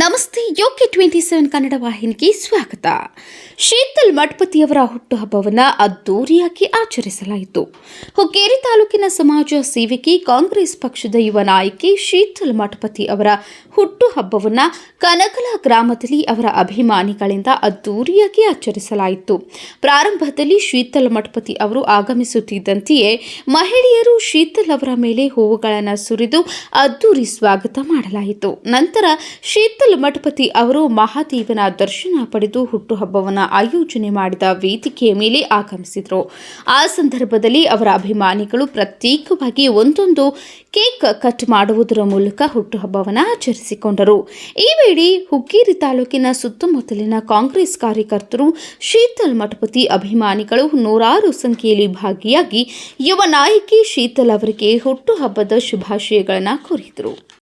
ನಮಸ್ತೆ, ಯೋಕೆ twenty seven Kannada ವಾಹಿನಿಗೆ ಸ್ವಾಗತ. ಶೀತಲ್ ಮಠಪತಿಯವರ ಹುಟ್ಟುಹಬ್ಬವನ್ನು ಅದ್ದೂರಿಯಾಗಿ ಆಚರಿಸಲಾಯಿತು. ಹುಕ್ಕೇರಿ ತಾಲೂಕಿನ ಸಮಾಜ ಸೇವಕಿ ಕಾಂಗ್ರೆಸ್ ಪಕ್ಷದ ಯುವ ನಾಯಕಿ ಶೀತಲ್ ಮಠಪತಿ ಅವರ ಹುಟ್ಟುಹಬ್ಬವನ್ನು ಕನಕಲ ಗ್ರಾಮದಲ್ಲಿ ಅವರ ಅಭಿಮಾನಿಗಳಿಂದ ಅದ್ದೂರಿಯಾಗಿ ಆಚರಿಸಲಾಯಿತು. ಪ್ರಾರಂಭದಲ್ಲಿ ಶೀತಲ್ ಮಠಪತಿ ಅವರು ಆಗಮಿಸುತ್ತಿದ್ದಂತೆಯೇ ಮಹಿಳೆಯರು ಶೀತಲ್ ಅವರ ಮೇಲೆ ಹೂವುಗಳನ್ನು ಸುರಿದು ಅದ್ದೂರಿ ಸ್ವಾಗತ ಮಾಡಲಾಯಿತು. ನಂತರ ಶೀತಲ್ ಮಠಪತಿ ಅವರು ಮಹಾದೇವನ ದರ್ಶನ ಪಡೆದು ಹುಟ್ಟುಹಬ್ಬವನ್ನು ಆಯೋಜನೆ ಮಾಡಿದ ವೇದಿಕೆಯ ಮೇಲೆ ಆಗಮಿಸಿದರು. ಆ ಸಂದರ್ಭದಲ್ಲಿ ಅವರ ಅಭಿಮಾನಿಗಳು ಪ್ರತ್ಯೇಕವಾಗಿ ಒಂದೊಂದು ಕೇಕ್ ಕಟ್ ಮಾಡುವುದರ ಮೂಲಕ ಹುಟ್ಟುಹಬ್ಬವನ್ನು ಆಚರಿಸಿಕೊಂಡರು. ಈ ವೇಳೆ ಹುಕ್ಕೇರಿ ತಾಲೂಕಿನ ಸುತ್ತಮುತ್ತಲಿನ ಕಾಂಗ್ರೆಸ್ ಕಾರ್ಯಕರ್ತರು, ಶೀತಲ್ ಮಠಪತಿ ಅಭಿಮಾನಿಗಳು ನೂರಾರು ಸಂಖ್ಯೆಯಲ್ಲಿ ಭಾಗಿಯಾಗಿ ಯುವ ನಾಯಕಿ ಶೀತಲ್ ಅವರಿಗೆ ಹುಟ್ಟುಹಬ್ಬದ ಶುಭಾಶಯಗಳನ್ನು ಕೋರಿದರು.